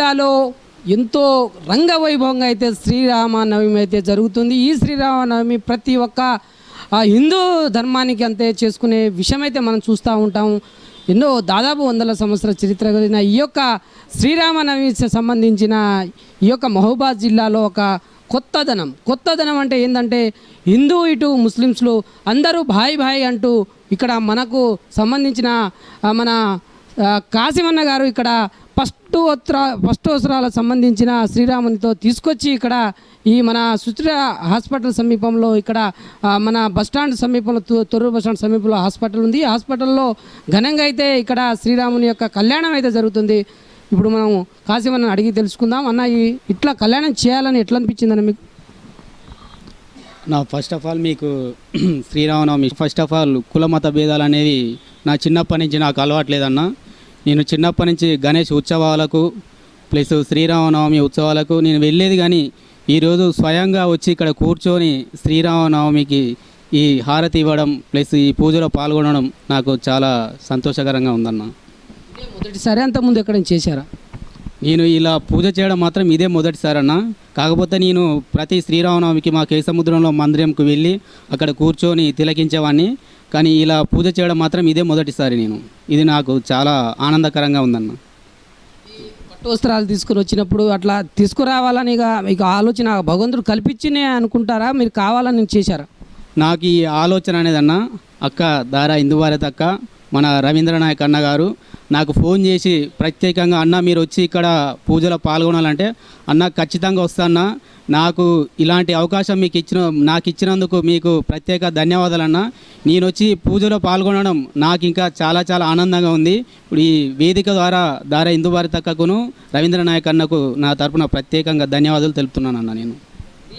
జిల్లాలో ఎంతో రంగవైభవంగా అయితే శ్రీరామనవమి అయితే జరుగుతుంది. ఈ శ్రీరామనవమి ప్రతి ఒక్క హిందూ ధర్మానికి అంతే చేసుకునే విషయం అయితే మనం చూస్తూ ఉంటాము ఎన్నో దాదాపు వందల సంవత్సరాల చరిత్ర కలిగిన ఈ యొక్క శ్రీరామనవమి సంబంధించిన ఈ యొక్క మహబూబాద్ జిల్లాలో ఒక కొత్తదనం. కొత్తదనం అంటే ఏంటంటే హిందూ ఇటు ముస్లిమ్స్లు అందరూ భాయ్ భాయ్ అంటూ ఇక్కడ మనకు సంబంధించిన మన కాసిమన్న గారు ఇక్కడ ఫస్ట్ ఉత్తర ఫస్ట్ అవసరాలకు సంబంధించిన శ్రీరామునితో తీసుకొచ్చి ఇక్కడ ఈ మన సుచిర హాస్పిటల్ సమీపంలో ఇక్కడ మన బస్టాండ్ సమీపంలో తొర్రూరు బస్టాండ్ సమీపంలో హాస్పిటల్ ఉంది. హాస్పిటల్లో ఘనంగా అయితే ఇక్కడ శ్రీరాముని యొక్క కళ్యాణం అయితే జరుగుతుంది. ఇప్పుడు మనం కాసిమన్న అడిగి తెలుసుకుందాం. అన్న ఈ ఇట్లా కళ్యాణం చేయాలని ఎట్లా అనిపించిందని మీకు? నా ఫస్ట్ ఆఫ్ ఆల్ మీకు శ్రీరామనవమి ఫస్ట్ ఆఫ్ ఆల్ కుల మత భేదాలు అనేవి నా చిన్నప్పటి నుంచి నాకు అలవాట్లేదన్నా నేను చిన్నప్పటి నుంచి గణేష్ ఉత్సవాలకు ప్లస్ శ్రీరామనవమి ఉత్సవాలకు నేను వెళ్ళేది కానీ ఈరోజు స్వయంగా వచ్చి ఇక్కడ కూర్చొని శ్రీరామనవమికి ఈ హారతి ఇవ్వడం ప్లస్ ఈ పూజలో పాల్గొనడం నాకు చాలా సంతోషకరంగా ఉందన్న. మొదటిసారి అంతకుముందు ఎక్కడ చేశారా? నేను ఇలా పూజ చేయడం మాత్రం ఇదే మొదటిసారి అన్న కాకపోతే నేను ప్రతి శ్రీరామనవమికి మా కేసముద్రంలో మందిరంకు వెళ్ళి అక్కడ కూర్చొని తిలకించేవాడిని కానీ ఇలా పూజ చేయడం మాత్రం ఇదే మొదటిసారి నేను. ఇది నాకు చాలా ఆనందకరంగా ఉందన్న. పట్టు వస్త్రాలు తీసుకుని వచ్చినప్పుడు అట్లా తీసుకురావాలని ఇక మీకు ఆలోచన భగవంతుడు కల్పించినే అనుకుంటారా? మీరు కావాలని చేశారా? నాకు ఈ ఆలోచన అనేది అన్న అక్క దారా ఇందువారత అక్క మన రవీంద్రనాయక్ అన్న గారు నాకు ఫోన్ చేసి ప్రత్యేకంగా అన్న మీరు వచ్చి ఇక్కడ పూజలో పాల్గొనాలంటే అన్న ఖచ్చితంగా వస్తానా నాకు ఇలాంటి అవకాశం మీకు ఇచ్చిన నాకు ఇచ్చినందుకు మీకు ప్రత్యేక ధన్యవాదాలు అన్న. నేను వచ్చి పూజలో పాల్గొనడం నాకు ఇంకా చాలా చాలా ఆనందంగా ఉంది. ఇప్పుడు ఈ వేదిక ద్వారా దారా ఇందు భారత్ అక్కకును అన్నకు నా తరపున ప్రత్యేకంగా ధన్యవాదాలు తెలుపుతున్నాను అన్న నేను.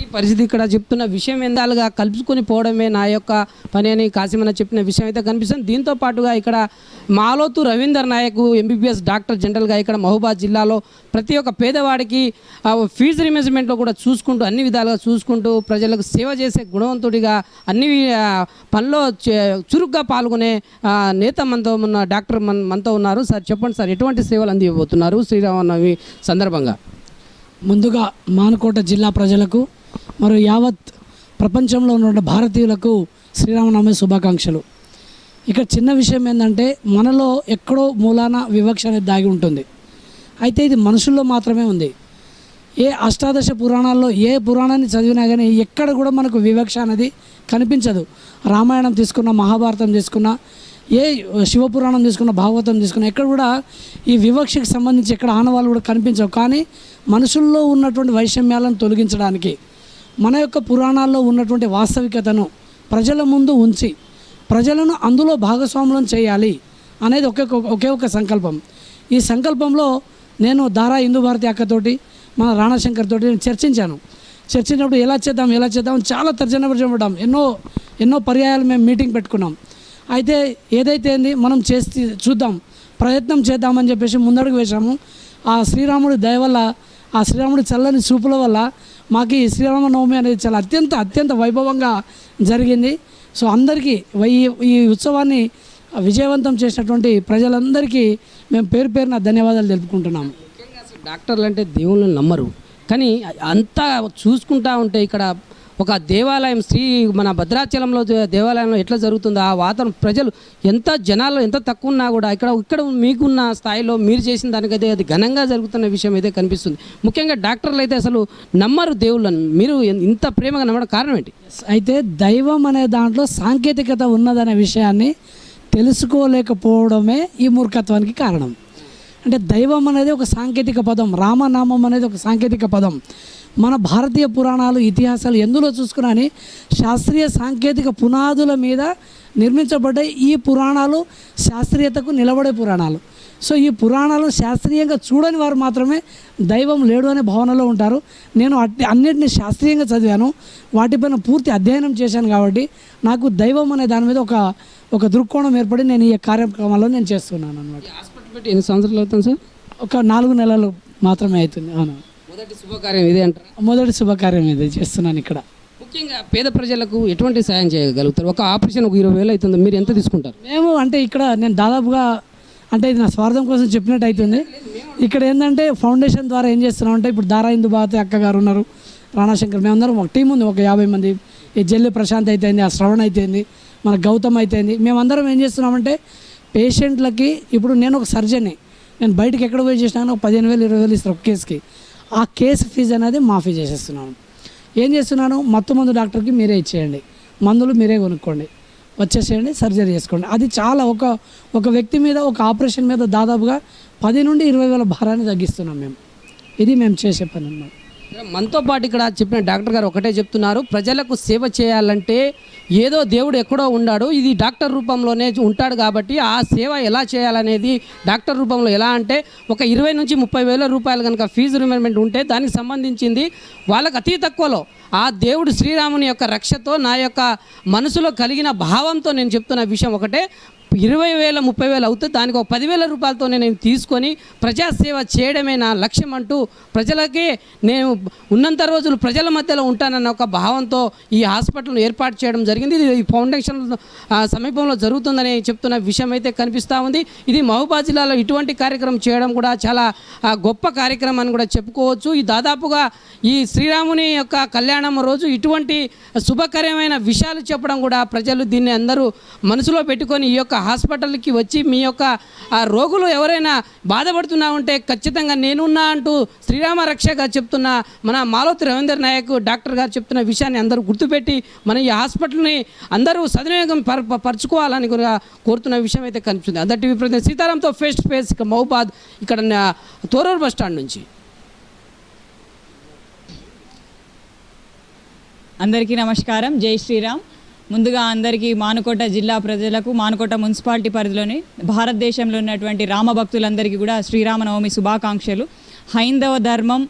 ఈ పరిస్థితి ఇక్కడ చెప్తున్న విషయం ఎందాలుగా కలుపుకొని పోవడమే నా యొక్క పని అని కాసిమన్న చెప్పిన విషయం అయితే కనిపిస్తుంది. దీంతో పాటుగా ఇక్కడ మాలోతు రవీందర్ నాయక్ ఎంబీబీఎస్ డాక్టర్ జనరల్గా ఇక్కడ మహబూబాద్ జిల్లాలో ప్రతి ఒక్క పేదవాడికి ఫీజు రిమేజ్మెంట్లో కూడా చూసుకుంటూ అన్ని విధాలుగా చూసుకుంటూ ప్రజలకు సేవ చేసే గుణవంతుడిగా అన్ని పనిలో చే- చురుగ్గా పాల్గొనే నేత మనతో ఉన్న డాక్టర్ మన మనతో ఉన్నారు. సార్ చెప్పండి సార్ ఎటువంటి సేవలు అందివ్వబోతున్నారు శ్రీరామనవమి సందర్భంగా? ముందుగా మానకోట జిల్లా ప్రజలకు మరి యావత్ ప్రపంచంలో ఉన్న భారతీయులకు శ్రీరామనవమి శుభాకాంక్షలు. ఇక్కడ చిన్న విషయం ఏంటంటే మనలో ఎక్కడో మూలాన వివక్ష అనేది దాగి ఉంటుంది. అయితే ఇది మనుషుల్లో మాత్రమే ఉంది. ఏ అష్టాదశ పురాణాల్లో ఏ పురాణాన్ని చదివినా కానీ ఎక్కడ కూడా మనకు వివక్ష అనేది కనిపించదు. రామాయణం తీసుకున్న మహాభారతం తీసుకున్న ఏ శివపురాణం తీసుకున్న భాగవతం తీసుకున్న ఎక్కడ కూడా ఈ వివక్షకి సంబంధించి ఎక్కడ ఆనవాళ్ళు కూడా కనిపించవు. కానీ మనుషుల్లో ఉన్నటువంటి వైషమ్యాలను తొలగించడానికి మన యొక్క పురాణాల్లో ఉన్నటువంటి వాస్తవికతను ప్రజల ముందు ఉంచి ప్రజలను అందులో భాగస్వాములను చేయాలి అనేది ఒకే ఒకే ఒక సంకల్పం. ఈ సంకల్పంలో నేను దారా హిందూ భారతి అక్కతోటి మన రాణాశంకర్ తోటి నేను చర్చించాను. చర్చించినప్పుడు ఎలా చేద్దాం ఎలా చేద్దాం చాలా తర్జన తర్జనపడ్డాం ఎన్నో ఎన్నో పర్యాయాలు మేము మీటింగ్ పెట్టుకున్నాం. అయితే ఏదైతే ఏంది మనం చేసి చూద్దాం ప్రయత్నం చేద్దామని చెప్పేసి ముందడుగు వేశాము. ఆ శ్రీరాముడి దయ వల్ల ఆ శ్రీరాముడి చల్లని చూపుల వల్ల మాకు ఈ శ్రీరామనవమి అనేది చాలా అత్యంత అత్యంత వైభవంగా జరిగింది. సో అందరికీ ఈ ఈ ఉత్సవాన్ని విజయవంతం చేసినటువంటి ప్రజలందరికీ మేము పేరు పేరున ధన్యవాదాలు తెలుపుకుంటున్నాము. డాక్టర్లు అంటే దేవుళ్ళని నమ్మరు. కానీ అంతా చూసుకుంటా ఉంటే ఇక్కడ ఒక దేవాలయం శ్రీ మన భద్రాచలంలో దేవాలయంలో ఎట్లా జరుగుతుందో ఆ వాతావరణం ప్రజలు ఎంత జనాలు ఎంత తక్కువ ఉన్నా కూడా ఇక్కడ ఇక్కడ మీకున్న స్థాయిలో మీరు చేసిన దానికైతే అది ఘనంగా జరుగుతున్న విషయం అయితే కనిపిస్తుంది. ముఖ్యంగా డాక్టర్లు అయితే అసలు నమ్మరు దేవుళ్ళని. మీరు ఇంత ప్రేమగా నమ్మడం కారణం ఏంటి? అయితే దైవం అనే దాంట్లో సాంకేతికత ఉన్నదనే విషయాన్ని తెలుసుకోలేకపోవడమే ఈ మూర్ఖత్వానికి కారణం. అంటే దైవం అనేది ఒక సాంకేతిక పదం రామనామం అనేది ఒక సాంకేతిక పదం. మన భారతీయ పురాణాలు ఇతిహాసాలు ఎందులో చూసుకున్నాని శాస్త్రీయ సాంకేతిక పునాదుల మీద నిర్మించబడ్డ ఈ పురాణాలు శాస్త్రీయతకు నిలబడే పురాణాలు. సో ఈ పురాణాలు శాస్త్రీయంగా చూడని వారు మాత్రమే దైవం లేడు అనే భావనలో ఉంటారు. నేను అన్నిటిని శాస్త్రీయంగా చదివాను. వాటిపైన పూర్తి అధ్యయనం చేశాను కాబట్టి నాకు దైవం అనే దాని మీద ఒక ఒక దృక్కోణం ఏర్పడి నేను ఈ కార్యక్రమాల్లో నేను చేస్తున్నాను అనమాట ఎన్ని సంవత్సరాలు అవుతుంది సార్? ఒక నాలుగు నెలలు మాత్రమే అవుతుంది. అవును. మొదటి శుభకార్యం ఇదే అంటారు? మొదటి శుభకార్యం ఇది చేస్తున్నాను ఇక్కడ. ముఖ్యంగా పేద ప్రజలకు ఎటువంటి సాయం చేయగలుగుతారు? ఒక ఆపరేషన్ ఒక ఇరవై వేలు అవుతుంది మీరు ఎంత తీసుకుంటారు? మేము అంటే ఇక్కడ నేను దాదాపుగా అంటే ఇది నా స్వార్థం కోసం చెప్పినట్టు అవుతుంది ఇక్కడ ఏంటంటే ఫౌండేషన్ ద్వారా ఏం చేస్తున్నాం అంటే ఇప్పుడు దారా ఇందు భారతి అక్క గారు ఉన్నారు రాణాశంకర్ మేమందరం ఒక టీం ఉంది ఒక యాభై మంది. ఈ జల్లి ప్రశాంత్ అయితేంది ఆ శ్రవణ్ అయితేంది మన గౌతమ్ అయితేంది. మేమందరం ఏం చేస్తున్నామంటే పేషెంట్లకి ఇప్పుడు నేను ఒక సర్జన్ని నేను బయటకు ఎక్కడ పోయి చేసినా ఒక పదిహేను వేలు ఇరవై వేలు ఇస్తారు ఒక కేసుకి ఆ కేసు ఫీజు అనేది మాఫీ చేసేస్తున్నాను. ఏం చేస్తున్నాను? మత్తు మందు డాక్టర్కి మీరే ఇచ్చేయండి. మందులు మీరే కొనుక్కోండి. వచ్చేసేయండి సర్జరీ చేసుకోండి. అది చాలా ఒక ఒక వ్యక్తి మీద ఒక ఆపరేషన్ మీద దాదాపుగా పది నుండి ఇరవై వేల భారాన్ని తగ్గిస్తున్నాం మేము. ఇది మేము చేసే పని అన్నమాట. మనతో పాటు ఇక్కడ చెప్పిన డాక్టర్ గారు ఒకటే చెప్తున్నారు ప్రజలకు సేవ చేయాలంటే ఏదో దేవుడు ఎక్కడో ఉన్నాడు ఇది డాక్టర్ రూపంలోనే ఉంటాడు కాబట్టి ఆ సేవ ఎలా చేయాలనేది డాక్టర్ రూపంలో ఎలా అంటే ఒక ఇరవై నుంచి ముప్పై వేల రూపాయలు కనుక ఫీజు రిమెంట్ ఉంటే దానికి సంబంధించింది వాళ్ళకు అతి తక్కువలో. ఆ దేవుడు శ్రీరాముని యొక్క రక్షతో నా యొక్క మనసులో కలిగిన భావంతో నేను చెప్తున్న విషయం ఒకటే ఇరవై వేల ముప్పై వేలు అవుతుంది దానికి ఒక పదివేల రూపాయలతో నేను తీసుకొని ప్రజాసేవ చేయడమే నా లక్ష్యం అంటూ ప్రజలకి నేను ఉన్నంత రోజులు ప్రజల మధ్యలో ఉంటానన్న ఒక భావంతో ఈ హాస్పిటల్ను ఏర్పాటు చేయడం జరిగింది. ఇది ఈ ఫౌండేషన్ సమీపంలో జరుగుతుందని చెప్తున్న విషయం అయితే కనిపిస్తూ ఉంది. ఇది మహబూబా జిల్లాలో ఇటువంటి కార్యక్రమం చేయడం కూడా చాలా గొప్ప కార్యక్రమం అని కూడా చెప్పుకోవచ్చు. ఈ దాదాపుగా ఈ శ్రీరాముని యొక్క కళ్యాణం రోజు ఇటువంటి శుభకరమైన విషయాలు చెప్పడం కూడా ప్రజలు దీన్ని అందరూ మనసులో పెట్టుకొని ఈ యొక్క హాస్పిటల్కి వచ్చి మీ యొక్క ఆ రోగులు ఎవరైనా బాధపడుతున్నా ఉంటే ఖచ్చితంగా నేనున్నా అంటూ శ్రీరామ రక్షగా చెప్తున్న మన మాలోతి రవీందర్ నాయక్ డాక్టర్ గారు చెప్తున్న విషయాన్ని అందరూ గుర్తుపెట్టి మన ఈ హాస్పిటల్ని అందరూ సద్వినియోగం పర పరచుకోవాలని కూడా కోరుతున్న విషయం అయితే కనిపిస్తుంది. అందరి టీవీ ప్రతినిధి సీతారాంతో ఫేస్ టు ఫేస్ ఇక మహబాద్ ఇక్కడ తోరూరు బస్ స్టాండ్ నుంచి. అందరికీ నమస్కారం. జై శ్రీరామ్. ముందుగా అందరికీ మానుకోట జిల్లా ప్రజలకు మానుకోట మున్సిపాలిటీ పరిధిలోని భారతదేశంలో ఉన్నటువంటి రామభక్తులందరికీ కూడా శ్రీరామనవమి శుభాకాంక్షలు. హైందవ ధర్మం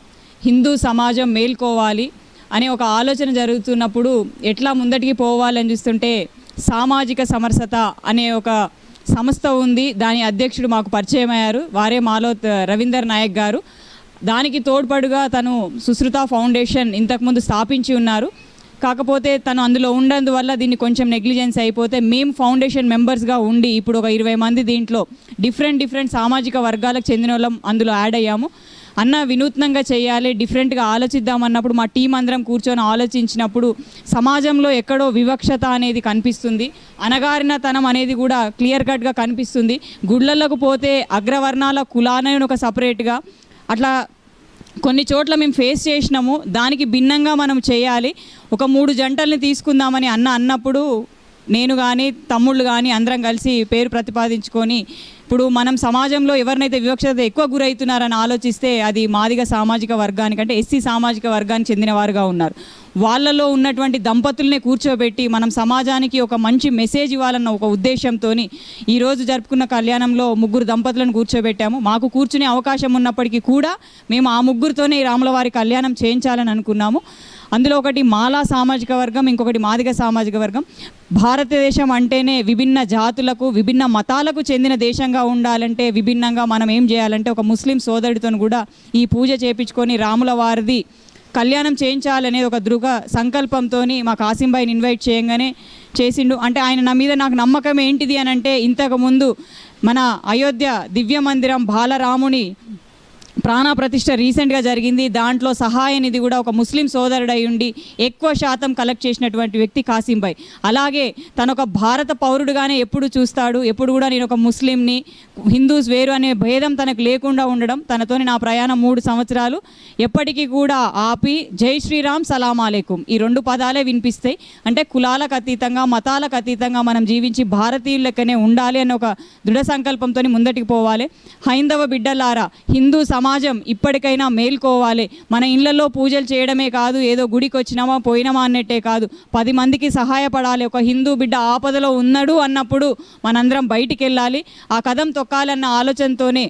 హిందూ సమాజం మేల్కోవాలి అనే ఒక ఆలోచన జరుగుతున్నప్పుడు ఎట్లా ముందటికి పోవాలని చూస్తుంటే సామాజిక సమరసత అనే ఒక సంస్థ ఉంది. దాని అధ్యక్షుడు మాకు పరిచయం అయ్యారు వారే మాలో రవీందర్ నాయక్ గారు. దానికి తోడ్పడుగా తను సుశ్రుత ఫౌండేషన్ ఇంతకుముందు స్థాపించి ఉన్నారు. కాకపోతే తను అందులో ఉండఅందువల్ల దీన్ని కొంచెం నెగ్లిజెన్స్ అయిపోతే మేము ఫౌండేషన్ మెంబర్స్గా ఉండి ఇప్పుడు ఒక ఇరవై మంది దీంట్లో డిఫరెంట్ డిఫరెంట్ సామాజిక వర్గాలకు చెందిన వాళ్ళం అందులో యాడ్ అయ్యాము. అన్న వినూత్నంగా చేయాలి డిఫరెంట్గా ఆలోచిద్దాం అన్నప్పుడు మా టీం అందరం కూర్చొని ఆలోచించినప్పుడు సమాజంలో ఎక్కడో వివక్షత అనేది కనిపిస్తుంది. అనగారినతనం అనేది కూడా క్లియర్ కట్గా కనిపిస్తుంది. గుళ్ళలకు పోతే అగ్రవర్ణాల కులానని ఒక సపరేట్గా అట్లా కొన్ని చోట్ల మేము ఫేస్ చేసినాము. దానికి భిన్నంగా మనం చేయాలి. ఒక మూడు జంటల్ని తీసుకుందామని అన్న అన్నప్పుడు నేను కానీ తమ్ముళ్ళు కానీ అందరం కలిసి పేరు ప్రతిపాదించుకొని ఇప్పుడు మనం సమాజంలో ఎవరినైతే వివక్షత ఎక్కువ గురవుతున్నారని ఆలోచిస్తే అది మాదిగ సామాజిక వర్గానికి అంటే ఎస్సీ సామాజిక వర్గానికి చెందినవారుగా ఉన్నారు. వాళ్ళలో ఉన్నటువంటి దంపతుల్ని కూర్చోబెట్టి మనం సమాజానికి ఒక మంచి మెసేజ్ ఇవ్వాలన్న ఒక ఉద్దేశంతో ఈరోజు జరుపుకున్న కళ్యాణంలో ముగ్గురు దంపతులను కూర్చోబెట్టాము. మాకు కూర్చునే అవకాశం ఉన్నప్పటికీ కూడా మేము ఆ ముగ్గురితోనే ఈ కళ్యాణం చేయించాలని అనుకున్నాము. అందులో ఒకటి మాలా సామాజిక వర్గం ఇంకొకటి మాదిగ సామాజిక వర్గం. భారతదేశం అంటేనే విభిన్న జాతులకు విభిన్న మతాలకు చెందిన దేశంగా ఉండాలంటే విభిన్నంగా మనం ఏం చేయాలంటే ఒక ముస్లిం సోదరుడితో కూడా ఈ పూజ చేపించుకొని రాముల వారిది కళ్యాణం చేయించాలనే ఒక దృఢ సంకల్పంతో మా కాసింబాయిని ఇన్వైట్ చేయంగానే చేసిండు. అంటే ఆయన నా మీద నాకు నమ్మకం ఏంటిది అని అంటే ఇంతకుముందు మన అయోధ్య దివ్య మందిరం బాలరాముని ప్రాణ ప్రతిష్ట రీసెంట్గా జరిగింది. దాంట్లో సహాయ నిధి కూడా ఒక ముస్లిం సోదరుడై ఉండి ఎక్కువ శాతం కలెక్ట్ చేసినటువంటి వ్యక్తి కాసింబాయ్ అలాగే తను ఒక భారత పౌరుడుగానే ఎప్పుడు చూస్తాడు ఎప్పుడు కూడా నేను ఒక ముస్లింని హిందూస్ వేరు అనే భేదం తనకు లేకుండా ఉండడం తనతోని నా ప్రయాణం మూడు సంవత్సరాలు ఎప్పటికీ కూడా ఆపి జై శ్రీరామ్ సలాం అలేకుం. ఈ రెండు పదాలే వినిపిస్తాయి. అంటే కులాలకు అతీతంగా మతాలకు అతీతంగా మనం జీవించి భారతీయుల లెక్కనే ఉండాలి అనే ఒక దృఢ సంకల్పంతో ముందటికి పోవాలి. హైందవ బిడ్డలారా హిందూ సమాజం ఇప్పటికైనా మేల్కోవాలి. మన ఇళ్ళలో పూజలు చేయడమే కాదు ఏదో గుడికి వచ్చినామా పోయినామా అన్నట్టే కాదు. పది మందికి సహాయపడాలి. ఒక హిందూ బిడ్డ ఆపదలో ఉన్నాడు అన్నప్పుడు మనందరం బయటికి వెళ్ళాలి ఆ కథం తొక్కాలన్న ఆలోచనతోనే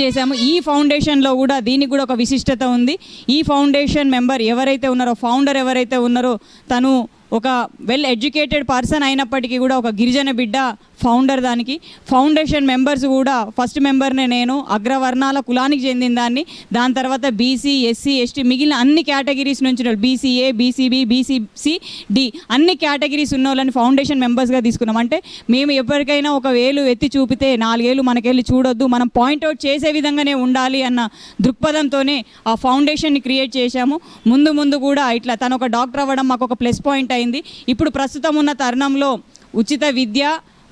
చేశాము. ఈ ఫౌండేషన్లో కూడా దీనికి కూడా ఒక విశిష్టత ఉంది. ఈ ఫౌండేషన్ మెంబర్ ఎవరైతే ఉన్నారో ఫౌండర్ ఎవరైతే ఉన్నారో తను ఒక వెల్ ఎడ్యుకేటెడ్ పర్సన్ అయినప్పటికీ కూడా ఒక గిరిజన బిడ్డ ఫౌండర్ దానికి. ఫౌండేషన్ మెంబర్స్ కూడా ఫస్ట్ మెంబర్నే నేను అగ్రవర్ణాల కులానికి చెందిన దాన్ని. దాని తర్వాత బీసీ ఎస్సీ ఎస్టీ మిగిలిన అన్ని కేటగిరీస్ నుంచి బీసీఏ బీసీబీ బీసీసీ డి అన్ని కేటగిరీస్ ఉన్న వాళ్ళని ఫౌండేషన్ మెంబర్స్గా తీసుకున్నాం. అంటే మేము ఎవరికైనా ఒక వేలు ఎత్తి చూపితే నాలుగేళ్ళు మనకెళ్ళి చూడొద్దు మనం పాయింట్అవుట్ చేసే విధంగానే ఉండాలి అన్న దృక్పథంతోనే ఆ ఫౌండేషన్ని క్రియేట్ చేశాము. ముందు ముందు కూడా ఇట్లా తను ఒక డాక్టర్ అవ్వడం మాకు ఒక ప్లస్ పాయింట్ అయింది. ఇప్పుడు ప్రస్తుతం ఉన్న తరుణంలో ఉచిత విద్య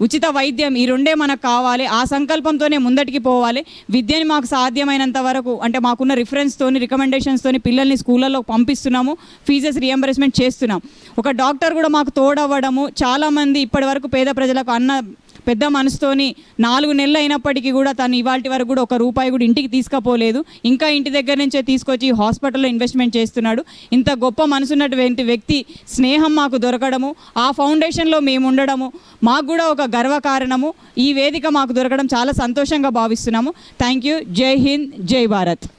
ఉచిత వైద్యం ఈ రెండే మనకు కావాలి. ఆ సంకల్పంతోనే ముందటికి పోవాలి. విద్యని మాకు సాధ్యమైనంత వరకు అంటే మాకున్న రిఫరెన్స్తోని రికమెండేషన్స్తోని పిల్లల్ని స్కూళ్ళలో పంపిస్తున్నాము. ఫీజెస్ రియంబర్స్మెంట్ చేస్తున్నాం. ఒక డాక్టర్ కూడా మాకు తోడవ్వడము చాలామంది ఇప్పటి వరకు పేద ప్రజలకు అన్న పెద్ద మనసుతోని నాలుగు నెలలు అయినప్పటికీ కూడా తను ఇవాళ వరకు కూడా ఒక రూపాయి కూడా ఇంటికి తీసుకపోలేదు. ఇంకా ఇంటి దగ్గర నుంచే తీసుకొచ్చి హాస్పిటల్లో ఇన్వెస్ట్మెంట్ చేస్తున్నాడు. ఇంత గొప్ప మనసున్నటువంటి వ్యక్తి స్నేహం మాకు దొరకడము ఆ ఫౌండేషన్లో మేము ఉండడము మాకు కూడా ఒక గర్వకారణము ఈ వేదిక మాకు దొరకడం చాలా సంతోషంగా భావిస్తున్నాము. Thank you. జై హింద్ జై భారత్.